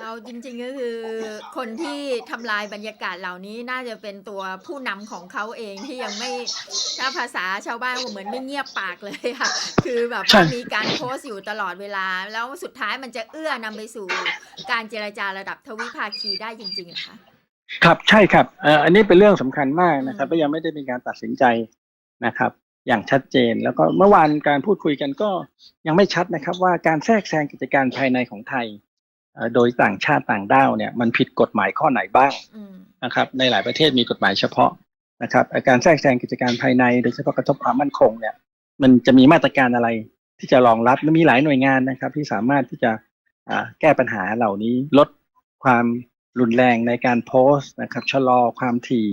แล้วจริงๆก็คือคนที่ทำลายบรรยากาศเหล่านี้น่าจะเป็นตัวผู้นำของเขาเองที่ยังไม่ถ้าภาษาชาวบ้านก็เหมือนไม่เงียบปากเลยค่ะ คือแบบใช่ว่ามีการโพสต์อยู่ตลอดเวลา แล้วสุดท้ายมันจะเอื้อนำไปสู่การเจรจาระดับทวิภาคีได้จริงๆเหรอคะครับใช่ครับเอ่ออันนี้เป็นเรื่องสำคัญมากนะครับอืมและยังไม่ได้มีการตัดสินใจนะครับอย่างชัดเจนแล้วก็เมื่อวานการพูดคุยกันก็ยังไม่ชัดนะครับ ว่าการแทรกแซงกิจการภายในของไทยเอ่อ โดยต่างชาติต่างด้าวเนี่ยมันผิดกฎหมายข้อไหนบ้างอืมนะครับ ในหลายประเทศมีกฎหมายเฉพาะนะครับเอ่อการแทรกแซงกิจการภายในโดยเฉพาะกระทบความมั่นคงเนี่ย มันจะมีมาตรการอะไรที่จะรองรับและมีหลายหน่วยงานนะครับ ที่สามารถที่จะอ่าแก้ปัญหาเหล่านี้ลดความรุนแรงในการโพสต์นะครับชะลอความถี่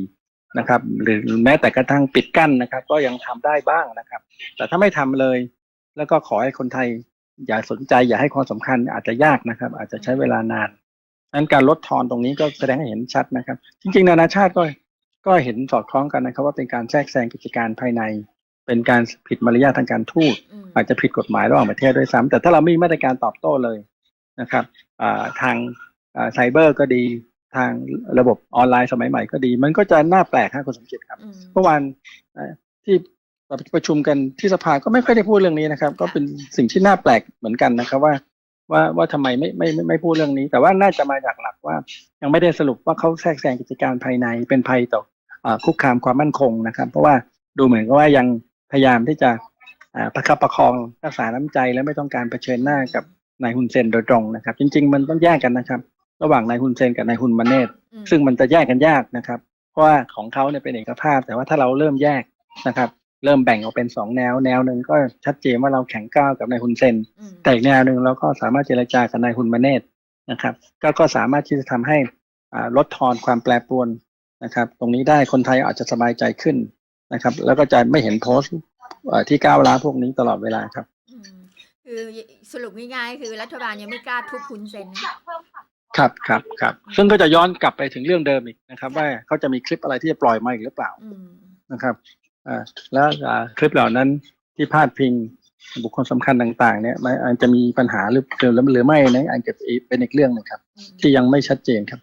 นะครับ หรือแม้แต่กระทั่งปิดกั้นนะครับ ก็ยังทำได้บ้างนะครับ แต่ถ้าไม่ทำเลย แล้วก็ขอให้คนไทย อย่าสนใจอย่าให้ความสำคัญอาจจะยากนะครับ อาจจะใช้เวลานานนั้นการลดทอนตรงนี้ก็แสดงให้เห็นชัดนะครับ จริง ๆ นานาชาติก็ก็เห็นสอดคล้องกันนะครับ ว่าเป็นการแทรกแซงกิจการภายใน เป็นการผิดมารยาททางการทูตอืมอาจจะผิดกฎหมายระหว่างประเทศด้วยซ้ำแต่ถ้าเราไม่มีมาตรการตอบโต้เลยนะครับอ่าทางอ่าไซเบอร์ก็ดีทางระบบออนไลน์สมัยใหม่ก็ดี มันก็จะน่าแปลกครับคุณสมจิตครับอืมเมื่อวานเอ่อที่ ประชุมกันที่สภาก็ไม่ค่อยได้พูดเรื่องนี้นะครับ ก็เป็นสิ่งที่น่าแปลกเหมือนกันนะครับว่า ว่าว่าทำไมไม่ไม่ไม่ไม่พูดเรื่องนี้ แต่ว่าน่าจะมาจากหลักว่า ยังไม่ได้สรุปว่าเขาแทรกแซงกิจการภายในเป็นภัยต่ออ่าคุกคามความมั่นคงนะครับ เพราะว่าดูเหมือนกับว่ายังพยายามที่จะอ่าประคับประคองรักษาน้ำใจและไม่ต้องการเผชิญหน้ากับนายฮุนเซนโดยตรงนะครับ จริง ๆ มันต้องแยกกันนะครับ ระหว่างนายฮุนเซนกับนายฮุนมาเนตอืมซึ่งมันจะแยกกันยากนะครับ เพราะว่าของเขาเนี่ยเป็นเอกภาพ แต่ว่าถ้าเราเริ่มแยกนะครับ เริ่มแบ่งออกเป็นสองแนว แนวหนึ่งก็ชัดเจนว่าเราแข็งก้าวกับนายฮุนเซนอืมแต่อีกแนวหนึ่งเราก็สามารถเจรจากับนายฮุนมาเนตนะครับ ก็ก็สามารถที่จะทำให้อ่าลดทอนความแปรปรวนนะครับ ตรงนี้ได้คนไทยอาจจะสบายใจขึ้นนะครับ แล้วก็จะไม่เห็นโพสต์เอ่อที่ก้าวร้าวพวกนี้ตลอดเวลาครับอืมคือสรุปง่ายๆคือรัฐบาลยังไม่กล้าทุบคุณเซนนะครับครับครับซึ่งก็จะย้อนกลับไปถึงเรื่องเดิมอีกนะครับ ว่าเขาจะมีคลิปอะไรที่จะปล่อยมาอีกหรือเปล่าอืมนะครับอ่า แล้วอ่าคลิปเหล่านั้นที่พาดพิงบุคคลสำคัญต่าง ๆ เนี่ยมันอาจจะมีปัญหาหรือหรือหรือไม่นะอาจจะเป็นอีกเรื่องหนึงครับอืมที่ยังไม่ชัดเจนครับ